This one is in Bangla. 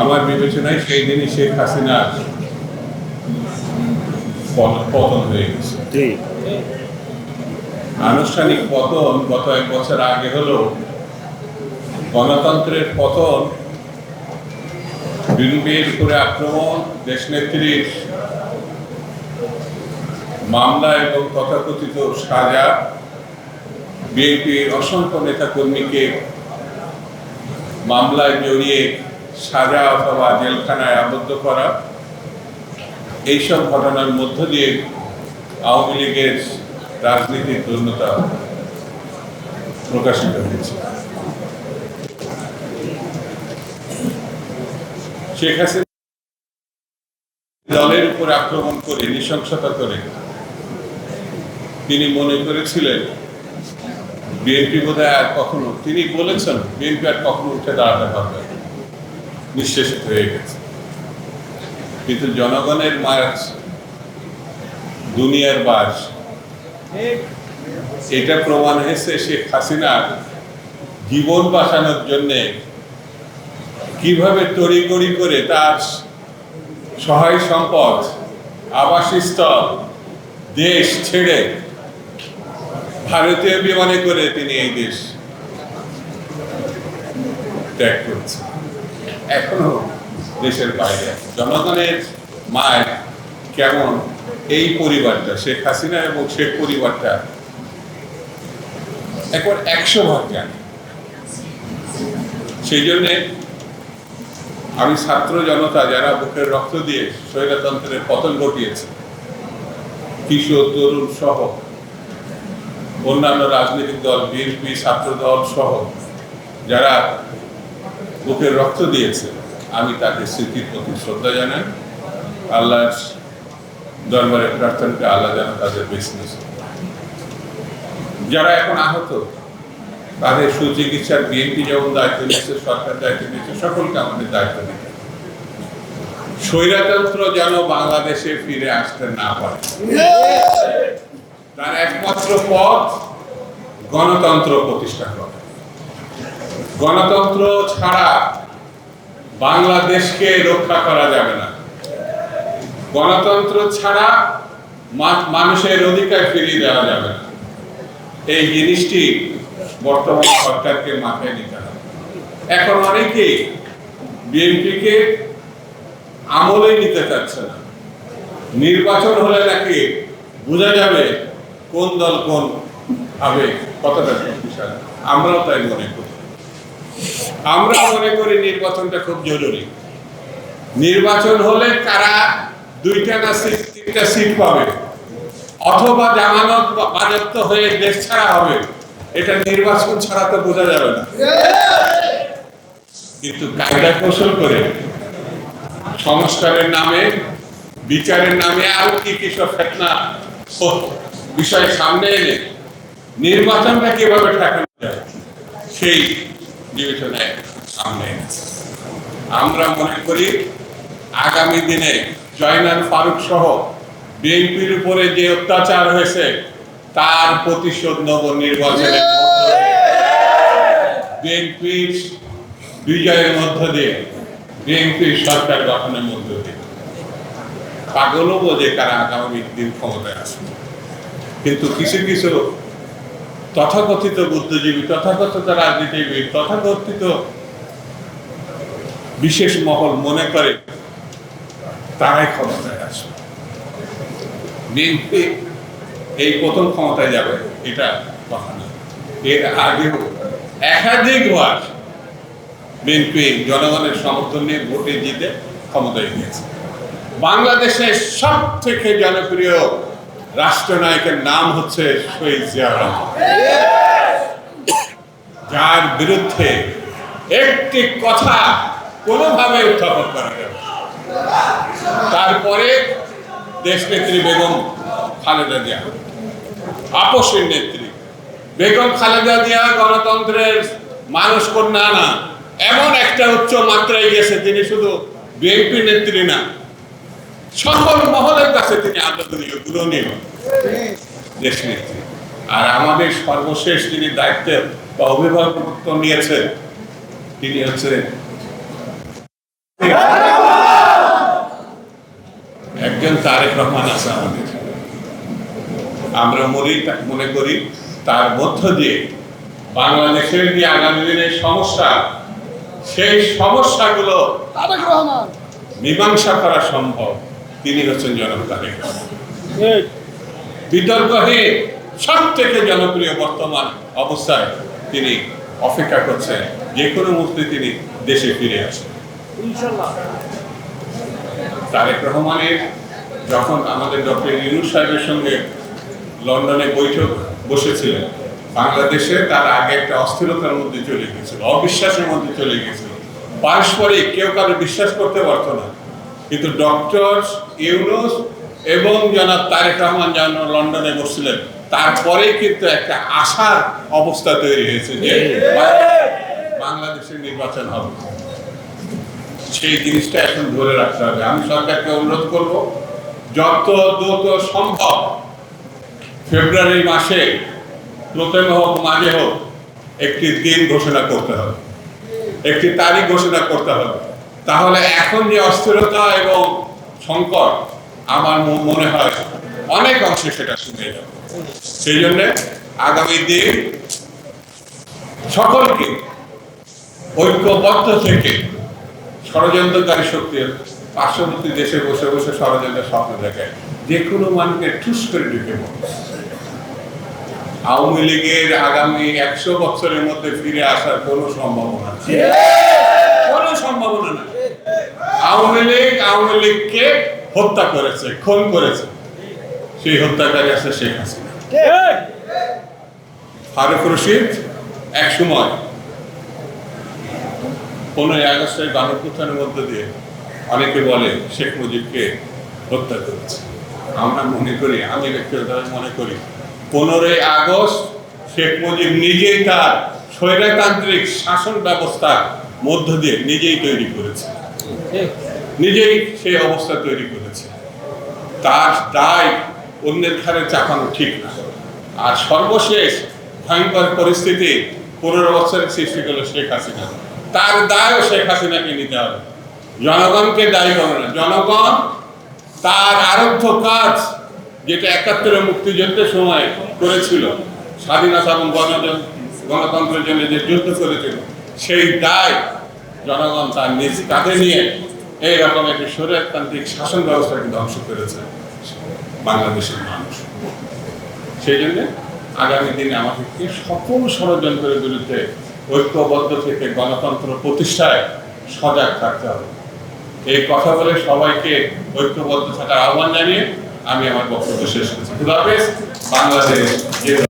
আমার বিবেচনায় সেই দিনই শেখ হাসিনার পতন হয়ে গেছে। আনুষ্ঠানিক পতন গত এক বছর আগে হলো গণতন্ত্রের পতন বিএনপির উপরে আক্রমণ দেশ দেশনেত্রীর মামলা এবং তথাকথিত সাজা বিএনপির অসংখ্য নেতাকর্মীকে মামলায় জড়িয়ে সাজা অথবা জেলখানায় আবদ্ধ করা, এইসব ঘটনার মধ্য দিয়ে আওয়ামী লীগের রাজনীতির পূর্ণতা প্রকাশিত হয়েছে। শেখ হাসিনা দলের উপর আক্রমণ করে নৃশংসতা করে তিনি মনে করেছিলেন বিএনপি বোধহয় আর কখনো, তিনি বলেছেন, বিএনপি আর কখনো উঠে দাঁড়াতে পারবে না। নিঃশেষিত হয়ে গেছে কিন্তু জনগণের মার্চ দুনিয়ার বাস, এটা প্রমাণ হয়েছে শেখ হাসিনার জীবন বাঁচানোর জন্যে কীভাবে তড়িগড়ি করে তার সহায় সম্পদ, আবাসস্থল, দেশ ছেড়ে ভারতীয় বিমানে করে তিনি এই দেশ ত্যাগ করছেন। এখনও দেশের বাইরে। জনগণের মায়ের কেমন এই পরিবারটা, শেখ হাসিনা এবং শেখ পরিবারটা? একবার একশো ভাগ জানে। সেই জন্যে আমি ছাত্র জনতা যারা বুকের রক্ত দিয়ে স্বৈরতন্ত্রের পতন ঘটিয়েছে, কিশোর, তরুণ সহ অন্যান্য রাজনৈতিক দল, বিএনপি ছাত্র দল সহ যারা বুকের রক্ত দিয়েছে, আমি তাদের স্মৃতির প্রতি শ্রদ্ধা জানাই। আল্লাহর দরবারে প্রার্থনা করি আল্লাহ যেন তাদের বেছে যারা এখন আহত, তাদের সুচিকিৎসার বিএনপি যেমন দায়িত্ব নিচ্ছে সরকার দায়িত্ব নিচ্ছে সকলকে আমাদের দায়িত্ব নিতে। স্বৈরতন্ত্র যেন বাংলাদেশে ফিরে আসতে না পারে। তার একমাত্র পথ গণতন্ত্র প্রতিষ্ঠা করা। গণতন্ত্র ছাড়া বাংলাদেশকে রক্ষা করা যাবে না। গণতন্ত্র ছাড়া মানুষের অধিকার ফিরিয়ে দেওয়া যাবে না। এই জিনিসটি বর্তমান সরকারকে মাথায় নিতে হবে। এখন অনেকেই বিএনপিকে আমলেই নিতে চাচ্ছে না। নির্বাচন হলে নাকি বোঝা যাবে কোন দল কোন হবে কতটা শক্তিশালী আমরাও তাই মনে করি। আমরা মনে করি নির্বাচনটা খুব জরুরি। নির্বাচন হলে কারা দুইটা না সিট, তিনটা সিট পাবে? অথবা জামানত বা হয়ে দেশ ছাড়া হবে? এটা নির্বাচন ছাড়া তো বোঝা যাবে না। কিন্তু কায়দা কৌশল করে সংস্কারের নামে, বিচারের নামে আরও কি কি সব ফেতনা বিষয় সামনে এনে নির্বাচনটা কীভাবে ঠেকানো যায়, সেই বিবেচনায় সামনে এনেছে আমরা মনে করি, আগামী দিনে জয়নাল ফারুক সহ বিএনপির উপরে যে অত্যাচার হয়েছে, তার প্রতিশোধ নব দিয়ে বিএনপির বিজয়ের মধ্য দিয়ে বিএনপির সরকার গঠনের মধ্য দিয়ে। পাগলও বোঝে কারা আগামী দিন ক্ষমতায় আসবে। কিন্তু কিছু কিছু তথাকথিত বুদ্ধিজীবী, তথাকথিত রাজনীতিবিদ, তথাকথিত বিশেষ মহল মনে করে, তারাই ক্ষমতায় আসবে বিএনপি এই প্রথম ক্ষমতায় যাবে, এটা কথা না এর আগেও একাধিকবার বিএনপি জনগণের সমর্থন নিয়ে ভোটে জিতে ক্ষমতায় গিয়েছে। বাংলাদেশের সব থেকে জনপ্রিয় রাষ্ট্রনায়কের নাম হচ্ছে শহীদ জিয়া রহমান যার বিরুদ্ধে একটি কথা কোনোভাবে উত্থাপন করা যাবে। তারপরে দেশনেত্রী বেগম খালেদা জিয়া আপসের নেত্রী বেগম খালেদা জিয়া গণতন্ত্রের মানুষ কন্যা না, এমন একটা উচ্চ মাত্রায় গেছে তিনি শুধু বিএনপি নেত্রী না, সকল মহলের কাছে তিনি নেত্রী। আর আমাদের সর্বশেষ যিনি দায়িত্ব বা অভিভাবকত্ব নিয়েছেন তিনি হচ্ছেন একজন তারেক রহমান আছে আমাদের। আমরা মনে মনে করি তার মধ্য দিয়ে বাংলাদেশের যে আগামী দিনের সমস্যা সেই সমস্যাগুলো মীমাংসা করা সম্ভব। তিনি হচ্ছেন তারেক বিতর্কহীন সব থেকে জনপ্রিয় বর্তমান অবস্থায় তিনি অপেক্ষা করছেন। যে কোনো মুহূর্তে তিনি দেশে ফিরে আসেন। তারেক রহমানের যখন আমাদের ডক্টর ইউনুস সাহেবের সঙ্গে লন্ডনে বৈঠক বসেছিলেন বাংলাদেশে তার আগে একটা অস্থিরতার মধ্যে চলে গেছিল অবিশ্বাসের মধ্যে চলে গেছিল পারস্পরিক কেউ কারও বিশ্বাস করতে পারতো না। কিন্তু ডক্টর ইউনুস এবং জনাব তারেক রহমান যেন লন্ডনে বসছিলেন তারপরে কিন্তু একটা আশার অবস্থা তৈরি হয়েছে যে বাংলাদেশের নির্বাচন হবে। সেই জিনিসটা এখন ধরে রাখতে হবে। আমি সরকারকে অনুরোধ করব, যত দ্রুত সম্ভব ফেব্রুয়ারি মাসে প্রথমে হোক, মাঝে হোক, একটি দিন ঘোষণা করতে হবে। একটি তারিখ ঘোষণা করতে হবে। তাহলে এখন যে অস্থিরতা এবং সংকট আমার মনে হয় অনেক অংশে সেটা শুনে যাবে সেই জন্য আগামী দিন সকলকে ঐক্যবদ্ধ থেকে ষড়যন্ত্রকারী শক্তির পার্শ্ববর্তী দেশে বসে বসে ষড়যন্ত্রের স্বপ্ন দেখায় যে কোনো মানুষকে ঠুস করে ঢুকে আওয়ামী লীগের আগামী একশো বছরের মধ্যে ফিরে আসার কোনো সম্ভাবনা। কোনো সম্ভাবনা নেই। আওয়ামী লীগ আওয়ামী লীগকে হত্যা করেছে খুন করেছে। সেই হত্যাকারী আছে শেখ হাসিনা। ফারুক রশিদ এক সময় পনেরোই আগস্টের গণপ্রথানের মধ্য দিয়ে অনেকে বলে শেখ মুজিবকে হত্যা করেছে। আমরা মনে করি আমি ব্যক্তিগতভাবে মনে করি পনেরোই আগস্ট শেখ মুজিব নিজেই তার স্বৈরতান্ত্রিক শাসন ব্যবস্থার মধ্য দিয়ে নিজেই তৈরি করেছে। নিজেই সেই অবস্থা তৈরি করেছে। তার দায় অন্যের ঘাড়ে চাপানো ঠিক না। আর সর্বশেষ ভয়ঙ্কর পরিস্থিতি পনেরো বছরের সৃষ্টি করল শেখ হাসিনা। তার দায়ও শেখ হাসিনাকে নিতে হবে। জনগণকে দায়ী করবে না। জনগণ তার আরব্ধ কাজ যেটা একাত্তরের মুক্তিযুদ্ধের সময় করেছিল, স্বাধীনতা এবং গণ- গণতন্ত্রের জন্য যে যুদ্ধ করেছিল সেই দায় জনগণ তার নিজ কাঁধে নিয়ে এই রকম একটি স্বৈরতান্ত্রিক শাসন ব্যবস্থাকে ধ্বংস করেছে বাংলাদেশের মানুষ। সেই জন্য আগামী দিনে আমাদেরকে সকল ষড়যন্ত্রের বিরুদ্ধে ঐক্যবদ্ধ থেকে গণতন্ত্র প্রতিষ্ঠায় সজাগ থাকতে হবে। এই কথা বলে সবাইকে ঐক্যবদ্ধ থাকার আহ্বান জানিয়ে আমি আমার বক্তব্য শেষ করছি। বাংলাদেশ